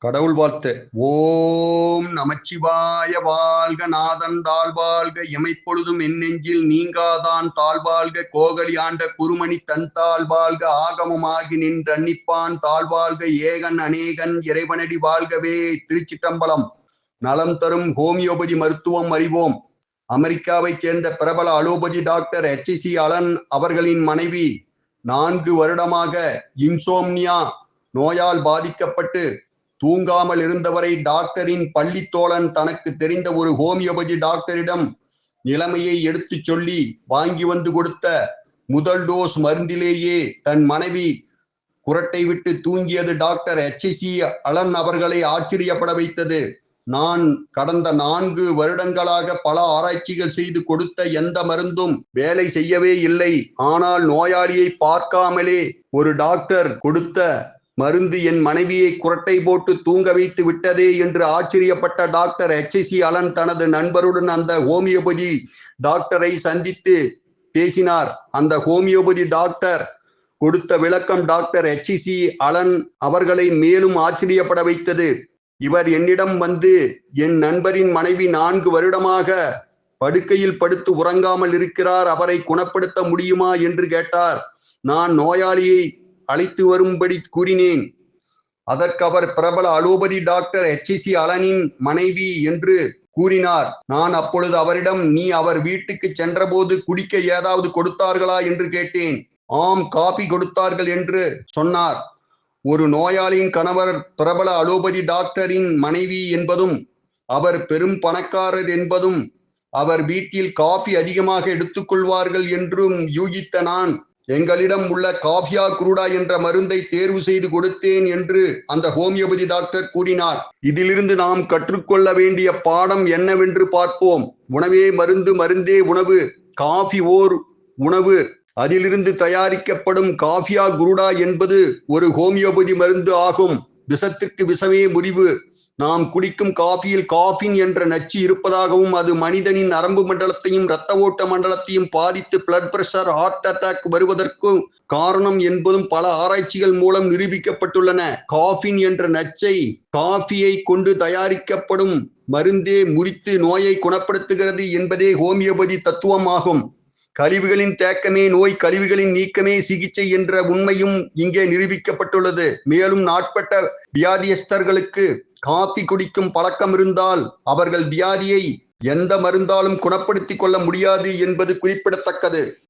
கடவுள் வாழ்த்து. ஓம் நமச்சிவாய வாழ்க நாதன் தாழ்வாழ்க. எமைப்பொழுதும் என் நெஞ்சில் நீங்காதான் தாழ்வாழ்க. கோகலி ஆண்ட குருமணி தன் தாழ்வாழ்க. ஆகமமாகி நின்றன்னிப்பான் தாழ் தாழ்வாழ்க. ஏகன் அநேகன் இறைவனடி வாழ்கவே. திருச்சிட்டம்பலம் நலம் தரும் ஹோமியோபதி மருத்துவம் அறிவோம். அமெரிக்காவைச் சேர்ந்த பிரபல அலோபதி டாக்டர் எச்சி அலன் அவர்களின் மனைவி. நான்கு வருடமாக இன்சோம்னியா நோயால் பாதிக்கப்பட்டு தூங்காமல் இருந்தவரை டாக்டரின் பள்ளித்தோழன் தனக்கு தெரிந்த ஒரு ஹோமியோபதி டாக்டரிடம் நிலைமையை எடுத்துச் சொல்லி வாங்கி வந்து கொடுத்த முதல் டோஸ் மருந்திலேயே தன் மனைவி குரட்டை விட்டு தூங்கியது டாக்டர் எச்ஐசி அலன் அவர்களை ஆச்சரியப்பட வைத்தது. நான் கடந்த நான்கு வருடங்களாக பல ஆராய்ச்சிகள் செய்து கொடுத்த எந்த மருந்தும் வேலை செய்யவே இல்லை. ஆனால் நோயாளியை பார்க்காமலே ஒரு டாக்டர் கொடுத்த மருந்து என் மனைவியை குரட்டை போட்டு தூங்க வைத்து விட்டதே என்று ஆச்சரியப்பட்ட டாக்டர் ஹெச்ஐசி அலன் தனது நண்பருடன் அந்த ஹோமியோபதி டாக்டரை சந்தித்து பேசினார். அந்த ஹோமியோபதி டாக்டர் கொடுத்த விளக்கம் டாக்டர் எச்சி அலன் அவர்களை மேலும் ஆச்சரியப்பட வைத்தது. இவர் என்னிடம் வந்து என் நண்பரின் மனைவி நான்கு வருடமாக படுக்கையில் படுத்து உறங்காமல் இருக்கிறார். அவரை குணப்படுத்த முடியுமா என்று கேட்டார். நான் நோயாளியை அழைத்து வரும்படி கூறினேன். அதற்கு அவர் பிரபல அலோபதி டாக்டர் எச்சி அலனின் மனைவி என்று கூறினார். நான் அப்பொழுது அவரிடம் நீ அவர் வீட்டுக்கு சென்றபோது குடிக்க ஏதாவது கொடுத்தார்களா? என்று கேட்டேன். ஆம் காபி கொடுத்தார்கள் என்று சொன்னார். ஒரு நோயாளியின் கணவர் பிரபல அலோபதி டாக்டரின் மனைவி என்பதும் அவர் பெரும் பணக்காரர் என்பதும் அவர் வீட்டில் காபி அதிகமாக எடுத்துக்கொள்வார்கள் என்றும் யூகித்த நான் எங்களிடம் உள்ள காஃபியா குரூடா என்ற மருந்தை தேர்வு செய்து கொடுத்தேன் என்று அந்த ஹோமியோபதி டாக்டர் கூறினார். இதிலிருந்து நாம் கற்றுக்கொள்ள வேண்டிய பாடம் என்னவென்று பார்ப்போம். உணவே மருந்து மருந்தே உணவு காஃபி ஓர் உணவு. அதிலிருந்து தயாரிக்கப்படும் காஃபியா குருடா என்பது ஒரு ஹோமியோபதி மருந்து ஆகும். விஷத்திற்கு விஷமே முறிவு. நாம் குடிக்கும் காஃபியில் காஃபின் என்ற நச்சு இருப்பதாகவும் அது மனிதனின் நரம்பு மண்டலத்தையும் இரத்த ஓட்ட மண்டலத்தையும் பாதித்து பிளட் பிரஷர் ஹார்ட் அட்டாக் வருவதற்கும் காரணம் என்பதும் பல ஆராய்ச்சிகள் மூலம் நிரூபிக்கப்பட்டுள்ளன. காஃபின் என்ற நச்சை காஃபியை கொண்டு தயாரிக்கப்படும் மருந்தே முறித்து நோயை குணப்படுத்துகிறது என்பதே ஹோமியோபதி தத்துவமாகும். கழிவுகளின் தேக்கமே நோய் கழிவுகளின் நீக்கமே சிகிச்சை என்ற உண்மையும் இங்கே நிரூபிக்கப்பட்டுள்ளது. மேலும் நாட்பட்ட வியாதியஸ்தர்களுக்கு காஃபி குடிக்கும் பழக்கம் இருந்தால் அவர்கள் வியாதியை எந்த மருந்தாலும் குணப்படுத்திக் கொள்ள முடியாது என்பது குறிப்பிடத்தக்கது.